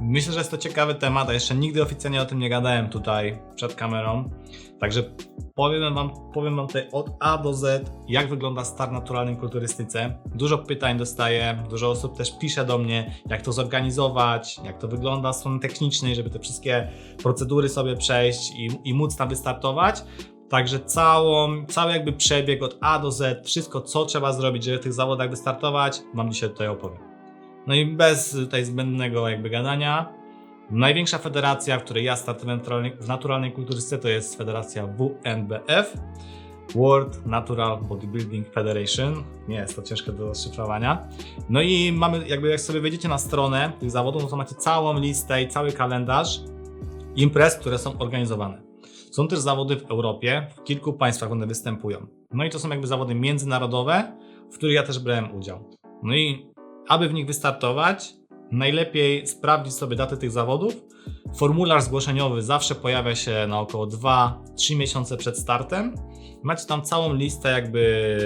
Myślę, że jest to ciekawy temat, a jeszcze nigdy oficjalnie o tym nie gadałem tutaj przed kamerą. Także powiem wam, powiem wam tutaj od A do Z, jak wygląda start naturalnej kulturystyce. Dużo pytań dostaję, dużo osób też pisze do mnie, jak to zorganizować, jak to wygląda z strony technicznej, żeby te wszystkie procedury sobie przejść i, i móc tam wystartować. Także całą, cały jakby przebieg od A do Z, wszystko co trzeba zrobić, żeby w tych zawodach wystartować, wam dzisiaj tutaj opowiem. No i bez tutaj zbędnego jakby gadania, największa federacja, w której ja startowałem w naturalnej, kulturystyce to jest federacja WNBF, World Natural Bodybuilding Federation. Nie jest to ciężkie do rozszyfrowania. No i mamy, jakby jak sobie wejdziecie na stronę tych zawodów, no to macie całą listę i cały kalendarz imprez, które są organizowane. Są też zawody w Europie, w kilku państwach one występują. No i to są jakby zawody międzynarodowe, w których ja też brałem udział. No i aby w nich wystartować, najlepiej sprawdzić sobie daty tych zawodów. Formularz zgłoszeniowy zawsze pojawia się na około 2-3 miesiące przed startem. Macie tam całą listę jakby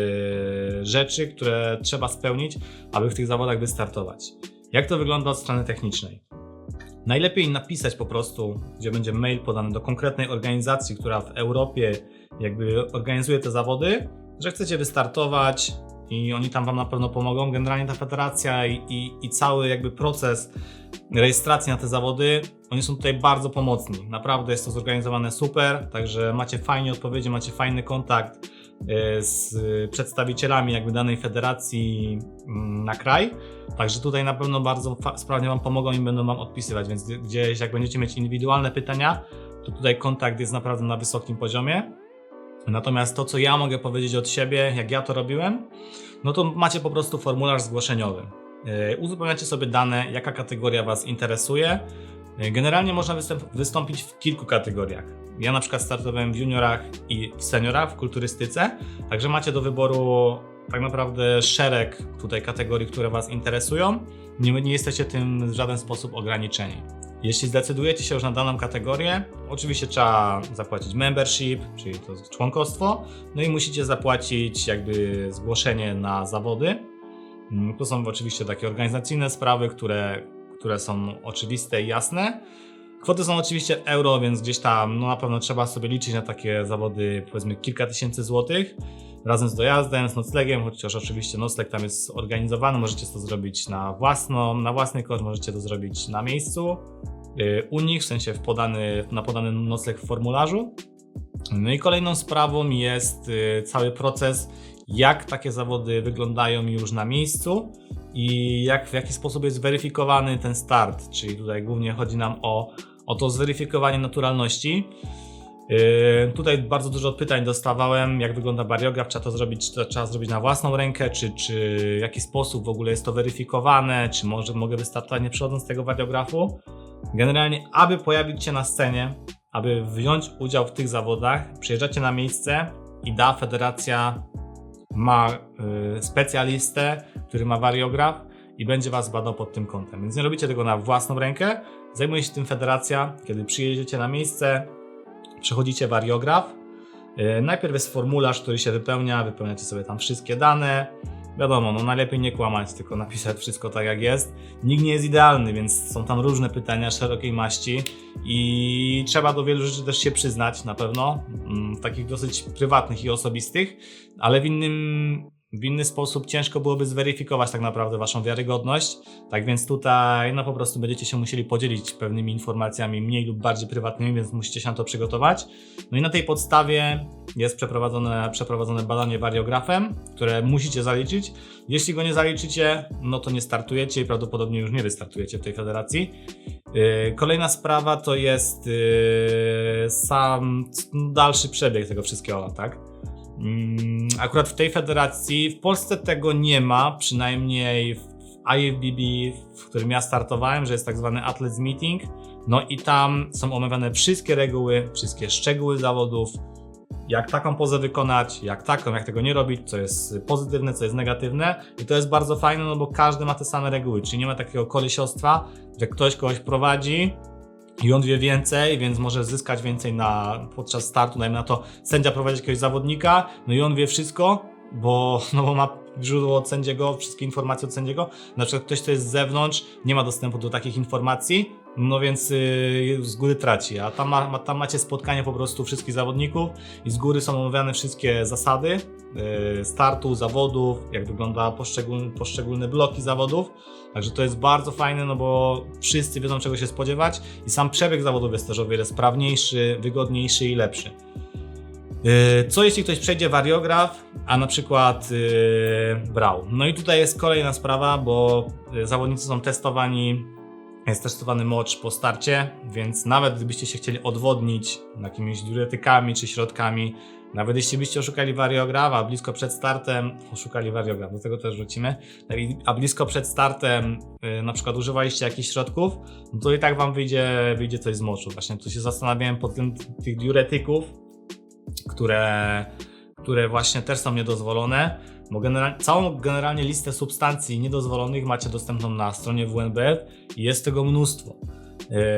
rzeczy, które trzeba spełnić, aby w tych zawodach wystartować. Jak to wygląda od strony technicznej? Najlepiej napisać po prostu, gdzie będzie mail podany do konkretnej organizacji, która w Europie jakby organizuje te zawody, że chcecie wystartować i oni tam wam na pewno pomogą. Generalnie ta federacja i, i, i cały jakby proces rejestracji na te zawody, oni są tutaj bardzo pomocni. Naprawdę jest to zorganizowane super, także macie fajnie odpowiedzi, macie fajny kontakt e, z przedstawicielami jakby danej federacji mm, na kraj. Także tutaj na pewno bardzo sprawnie Wam pomogą i będą Wam odpisywać, więc gdzieś jak będziecie mieć indywidualne pytania, to tutaj kontakt jest naprawdę na wysokim poziomie. Natomiast to, co ja mogę powiedzieć od siebie, jak ja to robiłem, no to macie po prostu formularz zgłoszeniowy. Yy, Uzupełniacie sobie dane, jaka kategoria Was interesuje. Yy, Generalnie można wystąpić w kilku kategoriach. Ja na przykład startowałem w juniorach i w seniorach w kulturystyce, także macie do wyboru tak naprawdę szereg tutaj kategorii, które Was interesują. Nie, nie jesteście tym w żaden sposób ograniczeni. Jeśli zdecydujecie się już na daną kategorię, oczywiście trzeba zapłacić membership, czyli to członkostwo, no i musicie zapłacić jakby zgłoszenie na zawody. Mm, To są oczywiście takie organizacyjne sprawy, które, które są oczywiste i jasne. Kwoty są oczywiście euro, więc gdzieś tam no na pewno trzeba sobie liczyć na takie zawody powiedzmy kilka tysięcy złotych razem z dojazdem, z noclegiem, chociaż oczywiście nocleg tam jest organizowany, możecie to zrobić na własną, na własny koszt, możecie to zrobić na miejscu u nich, w sensie w podany, na podany nocleg w formularzu. No i kolejną sprawą jest yy, cały proces, jak takie zawody wyglądają już na miejscu i jak, w jaki sposób jest weryfikowany ten start, czyli tutaj głównie chodzi nam o, o to zweryfikowanie naturalności. Yy, tutaj bardzo dużo pytań dostawałem, jak wygląda bariograf, trzeba to zrobić, czy to trzeba zrobić na własną rękę, czy, czy w jaki sposób w ogóle jest to weryfikowane, czy może mogę wystartować nie przechodząc z tego bariografu. Generalnie, aby pojawić się na scenie, aby wziąć udział w tych zawodach, przyjeżdżacie na miejsce i da federacja ma y, specjalistę, który ma wariograf i będzie was badał pod tym kątem. Więc nie robicie tego na własną rękę, zajmuje się tym federacja. Kiedy przyjedziecie na miejsce, przechodzicie wariograf. Yy, Najpierw jest formularz, który się wypełnia, wypełniacie sobie tam wszystkie dane. Wiadomo, no najlepiej nie kłamać, tylko napisać wszystko tak jak jest. Nikt nie jest idealny, więc są tam różne pytania szerokiej maści i trzeba do wielu rzeczy też się przyznać na pewno, mm, takich dosyć prywatnych i osobistych, ale w innym, w inny sposób ciężko byłoby zweryfikować tak naprawdę waszą wiarygodność. Tak więc tutaj no po prostu będziecie się musieli podzielić pewnymi informacjami mniej lub bardziej prywatnymi, więc musicie się na to przygotować. No i na tej podstawie jest przeprowadzone, przeprowadzone badanie wariografem, które musicie zaliczyć. Jeśli go nie zaliczycie, no to nie startujecie i prawdopodobnie już nie wystartujecie w tej federacji. Yy, Kolejna sprawa to jest yy, sam dalszy przebieg tego wszystkiego, tak? Mm, Akurat w tej federacji, w Polsce tego nie ma, przynajmniej w IFBB, w którym ja startowałem, że jest tak zwany Athletes Meeting. No i tam są omawiane wszystkie reguły, wszystkie szczegóły zawodów, jak taką pozę wykonać, jak taką, jak tego nie robić, co jest pozytywne, co jest negatywne. I to jest bardzo fajne, no bo każdy ma te same reguły, czyli nie ma takiego kolesiostwa, że ktoś kogoś prowadzi i on wie więcej, więc może zyskać więcej na, podczas startu. Dajmy na to, sędzia prowadzi jakiegoś zawodnika, no i on wie wszystko, bo, no bo ma źródło od sędziego, wszystkie informacje od sędziego. Na przykład ktoś, kto jest z zewnątrz, nie ma dostępu do takich informacji, no więc yy, z góry traci. A tam, ma, tam macie spotkanie po prostu wszystkich zawodników i z góry są omawiane wszystkie zasady yy, startu, zawodów, jak wygląda poszczególne, poszczególne bloki zawodów. Także to jest bardzo fajne, no bo wszyscy wiedzą czego się spodziewać i sam przebieg zawodów jest też o wiele sprawniejszy, wygodniejszy i lepszy. Yy, Co jeśli ktoś przejdzie wariograf, a na przykład brał? No i tutaj jest kolejna sprawa, bo zawodnicy są testowani, jest testowany mocz po starcie, więc nawet gdybyście się chcieli odwodnić jakimiś diuretykami czy środkami, nawet jeśli byście oszukali wariograf, a blisko przed startem oszukali wariograf, do tego też wrócimy, i- a blisko przed startem yy, na przykład używaliście jakichś środków, no to i tak wam wyjdzie, wyjdzie coś z moczu. Właśnie tu się zastanawiałem pod tym tych diuretyków, które, które właśnie też są niedozwolone, bo genera- całą generalnie listę substancji niedozwolonych macie dostępną na stronie WNBF i jest tego mnóstwo.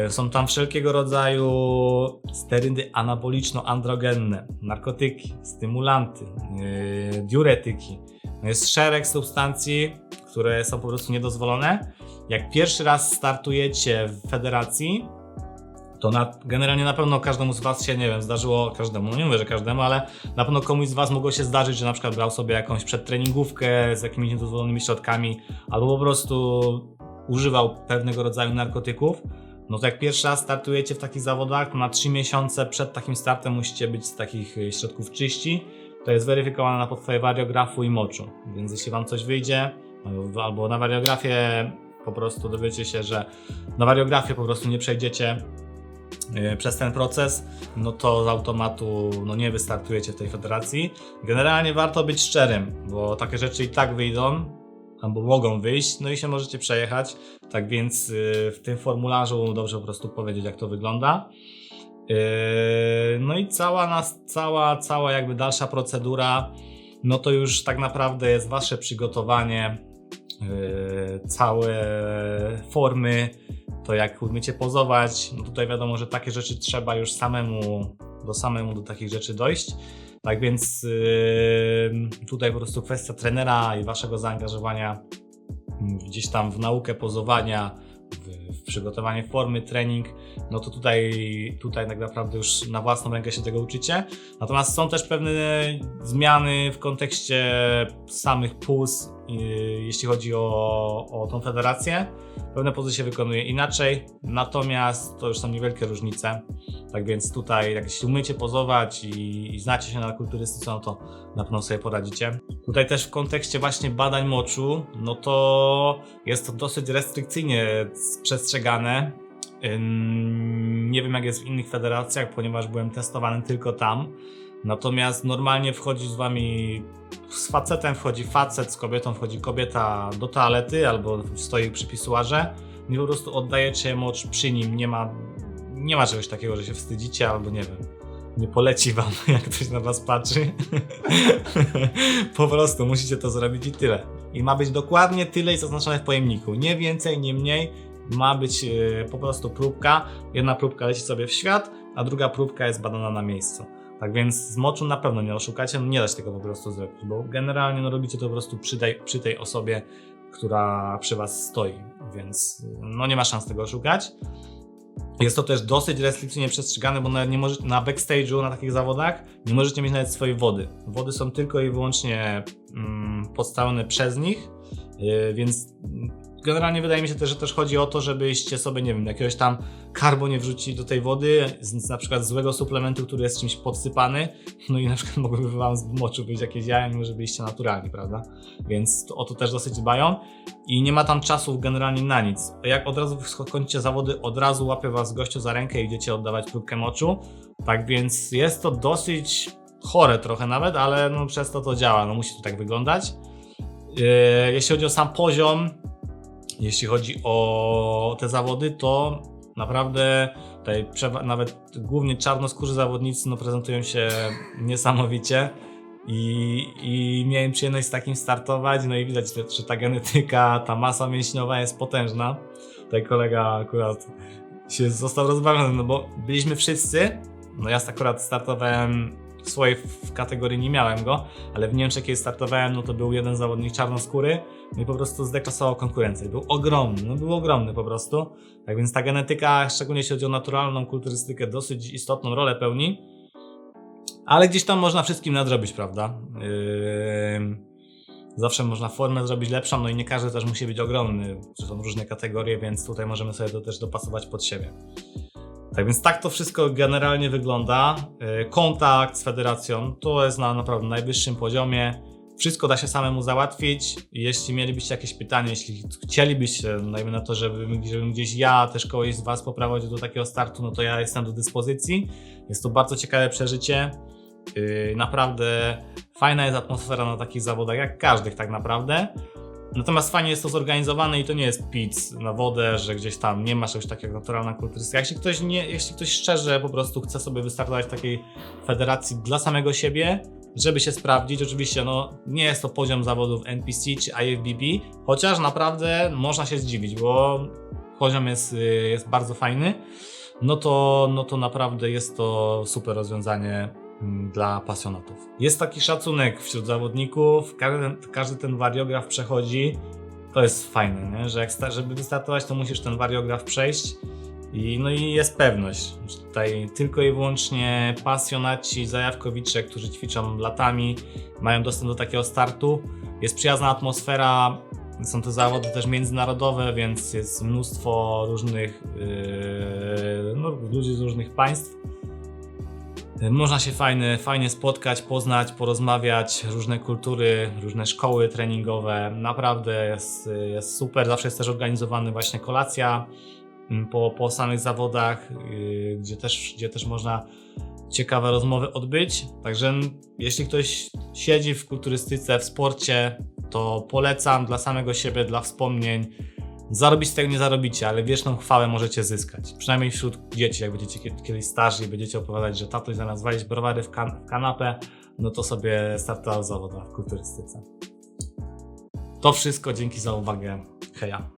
Yy, Są tam wszelkiego rodzaju sterydy anaboliczno-androgenne, narkotyki, stymulanty, yy, diuretyki. No Jest szereg substancji, które są po prostu niedozwolone. Jak pierwszy raz startujecie w federacji, to na, generalnie na pewno każdemu z Was się, nie wiem, zdarzyło, każdemu, nie mówię, że każdemu, ale na pewno komuś z Was mogło się zdarzyć, że na przykład brał sobie jakąś przedtreningówkę z jakimiś niedozwolonymi środkami, albo po prostu używał pewnego rodzaju narkotyków. No to jak pierwszy raz startujecie w takich zawodach, to na 3 miesiące przed takim startem musicie być z takich y, środków czyści. To jest weryfikowane na podstawie wariografu i moczu. Więc jeśli Wam coś wyjdzie, albo- na wariografie po prostu dowiecie się, że na wariografie po prostu nie przejdziecie przez ten proces, no to z automatu no nie wystartujecie w tej federacji. Generalnie warto być szczerym, bo takie rzeczy i tak wyjdą, albo mogą wyjść, no i się możecie przejechać. Tak więc y, w tym formularzu dobrze po prostu powiedzieć, jak to wygląda. Yy, No i cała, nas, cała, cała jakby dalsza procedura, no to już tak naprawdę jest wasze przygotowanie, całe formy, to jak umiecie pozować, no tutaj wiadomo, że takie rzeczy trzeba już samemu, do samemu do takich rzeczy dojść. Tak więc yy, tutaj po prostu kwestia trenera i waszego zaangażowania gdzieś tam w naukę pozowania, w przygotowanie formy, trening, no to tutaj, tutaj tak naprawdę już na własną rękę się tego uczycie. Natomiast są też pewne zmiany w kontekście samych puls, yy, jeśli chodzi o, o tą federację. Pewne pozy się wykonuje inaczej, natomiast to już są niewielkie różnice. Tak więc tutaj, jak jeśli umiecie pozować i, i znacie się na kulturystyce, no to na pewno sobie poradzicie. Tutaj też w kontekście właśnie badań moczu, no to jest to dosyć restrykcyjnie przestrzegane. Nie wiem jak jest w innych federacjach, ponieważ byłem testowany tylko tam. Natomiast normalnie wchodzi z wami, z facetem wchodzi facet, z kobietą wchodzi kobieta do toalety albo stoi przy pisuarze i po prostu oddajecie mocz przy nim. Nie ma, nie ma czegoś takiego, że się wstydzicie albo nie wiem. Nie poleci wam, jak ktoś na was patrzy. po prostu musicie to zrobić i tyle. I ma być dokładnie tyle i zaznaczone w pojemniku. Nie więcej, nie mniej. Ma być e, po prostu próbka. Jedna próbka leci sobie w świat, a druga próbka jest badana na miejscu. Tak więc z moczu na pewno nie oszukacie, no nie da się tego po prostu zrobić, bo generalnie no, robicie to po prostu przy tej, przy tej osobie, która przy was stoi, więc no nie ma szans tego oszukać. Jest to też dosyć restrykcyjnie przestrzegane, bo nie na backstage'u, na takich zawodach, nie możecie mieć nawet swojej wody. Wody są tylko i wyłącznie mm, podstawione przez nich, yy, więc generalnie wydaje mi się też, że też chodzi o to, żebyście sobie, nie wiem, jakiegoś tam karbo nie wrzucili do tej wody, z, na przykład złego suplementu, który jest czymś podsypany, no i na przykład mogłyby wam z moczu wyjść jakieś jaja, mimo że byliście naturalni, prawda? Więc o to też dosyć dbają i nie ma tam czasu generalnie na nic. Jak od razu kończycie zawody, od razu łapie was gościu za rękę i idziecie oddawać próbkę moczu, tak więc jest to dosyć chore trochę nawet, ale no przez to to działa, no musi to tak wyglądać. Yy, jeśli chodzi o sam poziom, jeśli chodzi o te zawody, to naprawdę tutaj nawet głównie czarnoskórzy zawodnicy no, prezentują się niesamowicie i, i miałem przyjemność z takim startować, no i widać, że ta genetyka, ta masa mięśniowa jest potężna. Tutaj kolega akurat się został rozbawiony, no bo byliśmy wszyscy, no ja akurat startowałem w swojej w kategorii nie miałem go, ale w Niemczech kiedy startowałem, no to był jeden zawodnik czarnoskóry no i po prostu zdeklasował konkurencję. Był ogromny, no był ogromny po prostu. Tak więc ta genetyka, szczególnie jeśli chodzi o naturalną kulturystykę, dosyć istotną rolę pełni. Ale gdzieś tam można wszystkim nadrobić, prawda? Yy... Zawsze można formę zrobić lepszą, no i nie każdy też musi być ogromny. Są różne kategorie, więc tutaj możemy sobie to też dopasować pod siebie. Tak więc tak to wszystko generalnie wygląda. Yy, Kontakt z federacją to jest na naprawdę najwyższym poziomie. Wszystko da się samemu załatwić. Jeśli mielibyście jakieś pytania, jeśli chcielibyście, dajmy na to, żebym, żebym gdzieś ja też kogoś z Was poprowadził do takiego startu, no to ja jestem do dyspozycji. Jest to bardzo ciekawe przeżycie. Yy, naprawdę fajna jest atmosfera na takich zawodach, jak każdych tak naprawdę. Natomiast fajnie jest to zorganizowane i to nie jest pic na wodę, że gdzieś tam nie ma czegoś takiego naturalna kulturystyka. Jeśli ktoś, nie, jeśli ktoś szczerze po prostu chce sobie wystartować w takiej federacji dla samego siebie, żeby się sprawdzić, oczywiście no, nie jest to poziom zawodów NPC czy IFBB, chociaż naprawdę można się zdziwić, bo poziom jest, y, jest bardzo fajny, no to, no to naprawdę jest to super rozwiązanie dla pasjonatów. Jest taki szacunek wśród zawodników, każdy, każdy ten wariograf przechodzi. To jest fajne, nie? że jak sta- żeby wystartować, to musisz ten wariograf przejść. I, no i jest pewność, że tutaj tylko i wyłącznie pasjonaci, zajawkowicze, którzy ćwiczą latami, mają dostęp do takiego startu. Jest przyjazna atmosfera, są to zawody też międzynarodowe, więc jest mnóstwo różnych yy, no, ludzi z różnych państw. Można się fajnie, fajnie spotkać, poznać, porozmawiać, różne kultury, różne szkoły treningowe. Naprawdę jest, jest super. Zawsze jest też organizowany właśnie kolacja mm, po, po samych zawodach, yy, gdzie, też, gdzie też można ciekawe rozmowy odbyć. Także mm, jeśli ktoś siedzi w kulturystyce, w sporcie, to polecam dla samego siebie, dla wspomnień. Zarobić z tego nie zarobicie, ale wieczną chwałę możecie zyskać. Przynajmniej wśród dzieci, jak będziecie kie- kiedyś starzy i będziecie opowiadać, że tatuś zamiast walić browary w, kan- w kanapę, no to sobie startował w w kulturystyce. To wszystko, dzięki za uwagę. Heja.